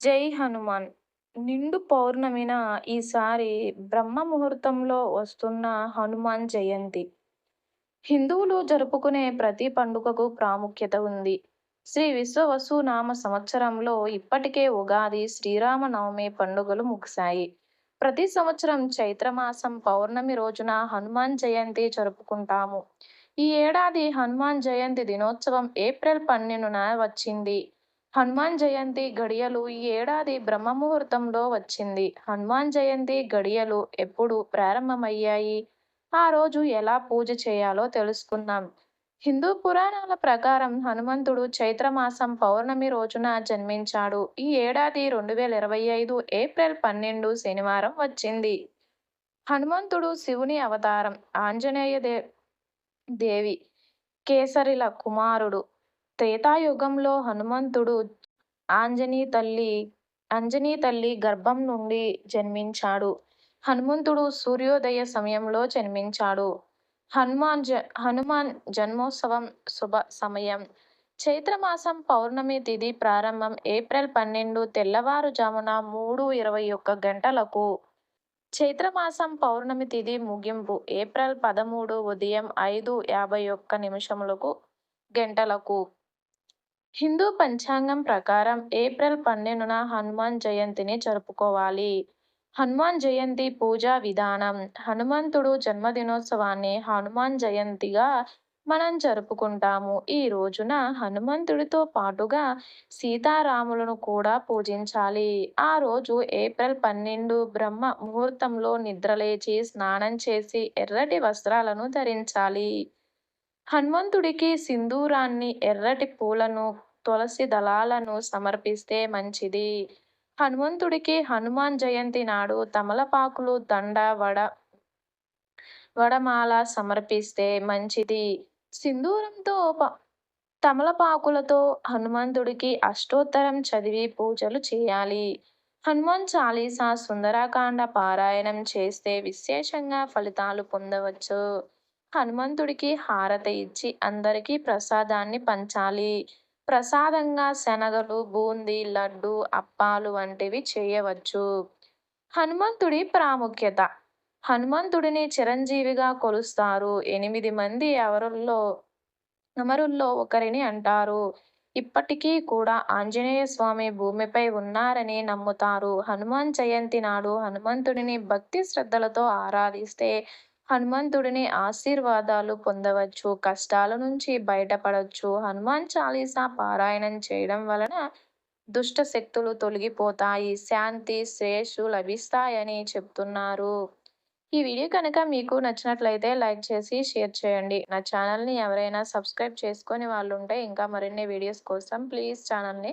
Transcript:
జై హనుమాన్. నిండు పౌర్ణమిన ఈసారి బ్రహ్మ ముహూర్తంలో వస్తున్న హనుమాన్ జయంతి. హిందువులు జరుపుకునే ప్రతి పండుగకు ప్రాముఖ్యత ఉంది. శ్రీ విశ్వవసు నామ సంవత్సరంలో ఇప్పటికే ఉగాది శ్రీరామనవమి పండుగలు ముగిశాయి. ప్రతి సంవత్సరం చైత్రమాసం పౌర్ణమి రోజున హనుమాన్ జయంతి జరుపుకుంటాము. ఈ ఏడాది హనుమాన్ జయంతి దినోత్సవం ఏప్రిల్ పన్నెండున వచ్చింది. హనుమాన్ జయంతి గడియలు ఈ ఏడాది బ్రహ్మముహూర్తంలో వచ్చింది. హనుమాన్ జయంతి గడియలు ఎప్పుడు ప్రారంభమయ్యాయి? ఆ రోజు ఎలా పూజ చేయాలో తెలుసుకుందాం. హిందూ పురాణాల ప్రకారం హనుమంతుడు చైత్రమాసం పౌర్ణమి రోజున జన్మించాడు. ఈ ఏడాది రెండు వేల ఇరవై ఐదు ఏప్రిల్ పన్నెండు శనివారం వచ్చింది. హనుమంతుడు శివుని అవతారం ఆంజనేయ దే దేవి కేసరిల కుమారుడు త్రేతాయుగంలో హనుమంతుడు ఆంజనీ తల్లి అంజనీ తల్లి గర్భం నుండి జన్మించాడు. హనుమంతుడు సూర్యోదయ సమయంలో జన్మించాడు. హనుమాన్ జ హనుమాన్ జన్మోత్సవం శుభ సమయం. చైత్రమాసం పౌర్ణమి తిథి ప్రారంభం ఏప్రిల్ పన్నెండు తెల్లవారుజామున మూడు ఇరవై ఒక్క గంటలకు. చైత్రమాసం పౌర్ణమి తిథి ముగింపు ఏప్రిల్ పదమూడు ఉదయం ఐదు యాభై ఒక్క నిమిషములకు గంటలకు. హిందూ పంచాంగం ప్రకారం ఏప్రిల్ పన్నెండున హనుమాన్ జయంతిని జరుపుకోవాలి. హనుమాన్ జయంతి పూజా విధానం. హనుమంతుడు జన్మదినోత్సవాన్ని హనుమాన్ జయంతిగా మనం జరుపుకుంటాము. ఈ రోజున హనుమంతుడితో పాటుగా సీతారాములను కూడా పూజించాలి. ఆ రోజు ఏప్రిల్ పన్నెండు బ్రహ్మ ముహూర్తంలో నిద్రలేచి స్నానం చేసి ఎర్రటి వస్త్రాలను ధరించాలి. హనుమంతుడికి సింధూరాన్ని ఎర్రటి పూలను తులసి దళాలను సమర్పిస్తే మంచిది. హనుమంతుడికి హనుమాన్ జయంతి నాడు తమలపాకులు దండ వడ వడమాల సమర్పిస్తే మంచిది. సింధూరంతో తమలపాకులతో హనుమంతుడికి అష్టోత్తరం చదివి పూజలు చేయాలి. హనుమాన్ చాలీసా సుందరకాండ పారాయణం చేస్తే విశేషంగా ఫలితాలు పొందవచ్చు. హనుమంతుడికి హారత ఇచ్చి అందరికీ ప్రసాదాన్ని పంచాలి. ప్రసాదంగా శనగలు బూందీ లడ్డు అప్పాలు వంటివి చేయవచ్చు. హనుమంతుడి ప్రాముఖ్యత. హనుమంతుడిని చిరంజీవిగా కొలుస్తారు. ఎనిమిది మంది ఎవరుల్లో అమరుల్లో ఒకరిని అంటారు. ఇప్పటికీ కూడా ఆంజనేయ స్వామి భూమిపై ఉన్నారని నమ్ముతారు. హనుమాన్ జయంతి నాడు హనుమంతుడిని భక్తి శ్రద్ధలతో ఆరాధిస్తే హనుమంతుడిని ఆశీర్వాదాలు పొందవచ్చు కష్టాల నుంచి బయటపడవచ్చు హనుమాన్ చాలీసా పారాయణం చేయడం వలన దుష్ట శక్తులు తొలగిపోతాయి. శాంతి శ్రేయస్సు లభిస్తాయని చెప్తున్నారు. ఈ వీడియో కనుక మీకు నచ్చినట్లయితే లైక్ చేసి షేర్ చేయండి. నా ఛానల్ని ఎవరైనా సబ్స్క్రైబ్ చేసుకొని వాళ్ళు ఉంటే ఇంకా మరిన్ని వీడియోస్ కోసం ప్లీజ్ ఛానల్ని